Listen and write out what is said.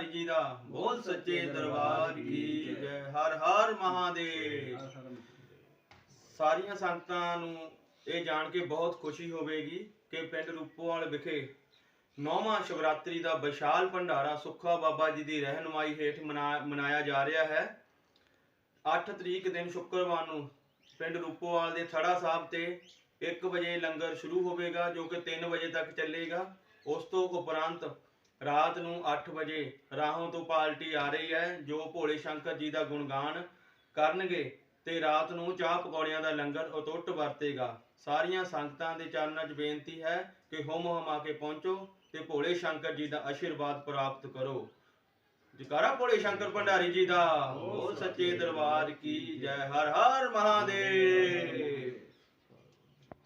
ਬਿਹਾਰੀ ਜੀ ਦਾ, ਬੋਲ ਸੱਚੇ ਦਰਬਾਰ ਕੀ ਹਰ ਹਰ ਮਹਾਦੇਵ। ਸਾਰੀਆਂ ਸੰਗਤਾਂ ਨੂੰ ਇਹ ਜਾਣ ਕੇ ਬਹੁਤ ਖੁਸ਼ੀ ਹੋਵੇਗੀ ਕਿ ਪਿੰਡ ਰੂਪੋਵਾਲ ਵਿਖੇ ਨੌਵਾਂ ਸ਼ਿਵਰਾਤਰੀ ਦਾ ਵਿਸ਼ਾਲ ਭੰਡਾਰਾ ਸੁੱਖਾ ਬਾਬਾ ਜੀ ਦੀ ਰਹਿਨਮਾਈ ਹੇਠ ਮਨਾਇਆ ਜਾ ਰਿਹਾ ਹੈ। 8 ਤਰੀਕ ਦਿਨ ਸ਼ੁੱਕਰਵਾਰ ਨੂੰ ਪਿੰਡ ਰੂਪੋਵਾਲ ਦੇ ਥੜਾ ਸਾਹਿਬ ਤੇ 1 ਵਜੇ ਲੰਗਰ ਸ਼ੁਰੂ ਹੋਵੇਗਾ, ਜੋ ਕਿ 3 ਵਜੇ ਤੱਕ ਚੱਲੇਗਾ। ਉਸ ਤੋਂ ਉਪਰੰਤ ਰਾਤ ਨੂੰ 8 ਵਜੇ ਰਾਹੋਂ ਤੋਂ ਪਾਰਟੀ ਆ ਰਹੀ ਹੈ ਜੋ ਭੋਲੇ ਸ਼ੰਕਰ ਜੀ ਦਾ ਗੁਣਗਾਨ ਕਰਨਗੇ ਤੇ ਰਾਤ ਨੂੰ ਚਾਹ ਪਕੌੜਿਆਂ ਦਾ ਲੰਗਰ ਅਟੁੱਟ ਵਰਤੇਗਾ। ਸਾਰੀਆਂ ਸੰਗਤਾਂ ਦੇ ਚਰਨਾਂ 'ਚ ਬੇਨਤੀ ਹੈ ਕਿ ਹੁਮ ਹਮਾ ਕੇ ਪਹੁੰਚੋ ਤੇ ਭੋਲੇ ਸ਼ੰਕਰ ਜੀ ਦਾ ਆਸ਼ੀਰਵਾਦ ਪ੍ਰਾਪਤ ਕਰੋ। ਜਕਾਰਾ ਭੋਲੇ ਸ਼ੰਕਰ ਭੰਡਾਰੀ ਜੀ ਦਾ। ਬੋਲ ਸੱਚੇ ਦਰਬਾਰ ਕੀ ਜੈ। ਹਰ ਹਰ ਮਹਾਦੇਵ।